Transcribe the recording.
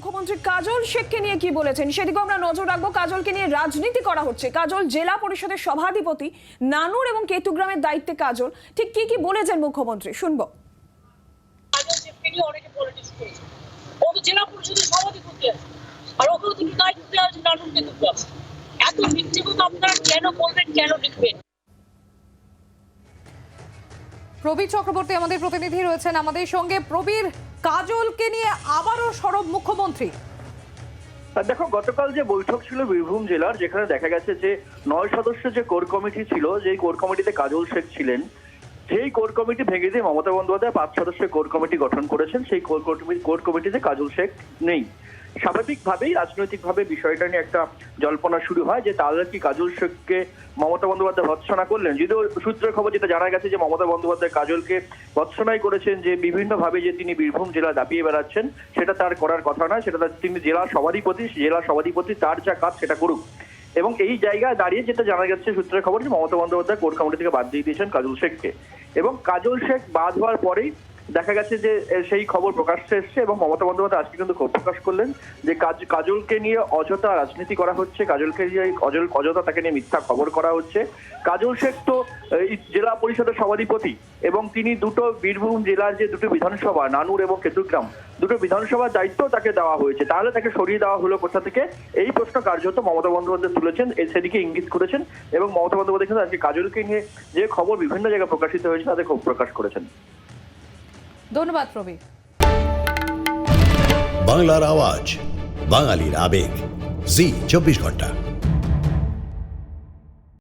মুখ্যমন্ত্রী কাজল শেখকে নিয়ে কি বলেছেন? সেদিকে আমরা নজর রাখব। কাজলকে নিয়ে রাজনীতি করা হচ্ছে। কাজল জেলা পরিষদের সভাধিপতি। নানুর এবং কেতুগ্রামের দায়িত্বে কাজল। ঠিক কি কি বলেছেন মুখ্যমন্ত্রী? শুনব। আর আপনারা কেন বলবেন প্রবীর চক্রবর্তী আমাদের প্রতিনিধি রয়েছেন আমাদের সঙ্গে। প্রবীর, কাজলকে নিয়ে আবারও সরব মুখ্যমন্ত্রী। দেখো, গতকাল যে বৈঠক ছিল বীরভূম জেলার, যেখানে দেখা গেছে যে নয় সদস্য যে কোর কমিটি ছিল, যেই কোর কমিটিতে কাজল শেখ ছিলেন সেই কোর কমিটি ভেঙে দিয়ে মমতা বন্দ্যোপাধ্যায় পাঁচ সদস্যের কোর কমিটি গঠন করেছেন, সেই কোর কমিটি কোর কমিটিতে কাজল শেখ নেই। স্বাভাবিকভাবেই, রাজনৈতিকভাবে বিষয়টা নিয়ে একটা জল্পনা শুরু হয় যে তাহলে কি কাজল শেখকে মমতা বন্দ্যোপাধ্যায় ভৎসনা করলেন? যদিও সূত্রের খবর যেটা জানা গেছে যে মমতা বন্দ্যোপাধ্যায় কাজলকে ভৎসনাই করেছেন যে বিভিন্নভাবে যে তিনি বীরভূম জেলা দাপিয়ে বেড়াচ্ছেন, সেটা তার করার কথা নয়, সেটা তিনি জেলা সভাধিপতি জেলা সভাধিপতি, তার যা কাজ সেটা করুক। এবং এই জায়গায় দাঁড়িয়ে যেটা জানা যাচ্ছে সূত্রের খবর যে মমতা বন্দ্যোপাধ্যায় কোর কমিটি থেকে বাদ দিয়ে দিয়েছেন কাজল শেখকে। এবং কাজল শেখ বাদ হওয়ার পরেই দেখা গেছে যে সেই খবর প্রকাশ্যে এসছে এবং মমতা বন্দ্যোপাধ্যায় আজকে কিন্তু ক্ষোভ প্রকাশ করলেন যে, কাজ, কাজলকে নিয়ে অযথা রাজনীতি করা হচ্ছে, কাজলকে নিয়ে অজল অযথা তাকে নিয়ে মিথ্যা খবর করা হচ্ছে। কাজল শেখ তো জেলা পরিষদের সভাধিপতি এবং তিনি দুটো বীরভূম জেলার যে দুটো বিধানসভা, নানুর এবং কেতুগ্রাম, দুটো বিধানসভার দায়িত্ব তাকে দেওয়া হয়েছে। তাহলে তাকে সরিয়ে দেওয়া হলো কোথা থেকে? এই প্রশ্ন কার্যত মমতা বন্দ্যোপাধ্যায় তুলেছেন সেদিকে ইঙ্গিত করেছেন এবং মমতা বন্দ্যোপাধ্যায় আজকে কাজলকে নিয়ে যে খবর বিভিন্ন জায়গায় প্রকাশিত হয়েছে, তাতে ক্ষোভ প্রকাশ করেছেন। ধন্যবাদ প্রবীর। বাংলার আওয়াজ বাঙালির আবেগ। জি চব্বিশ ঘণ্টা।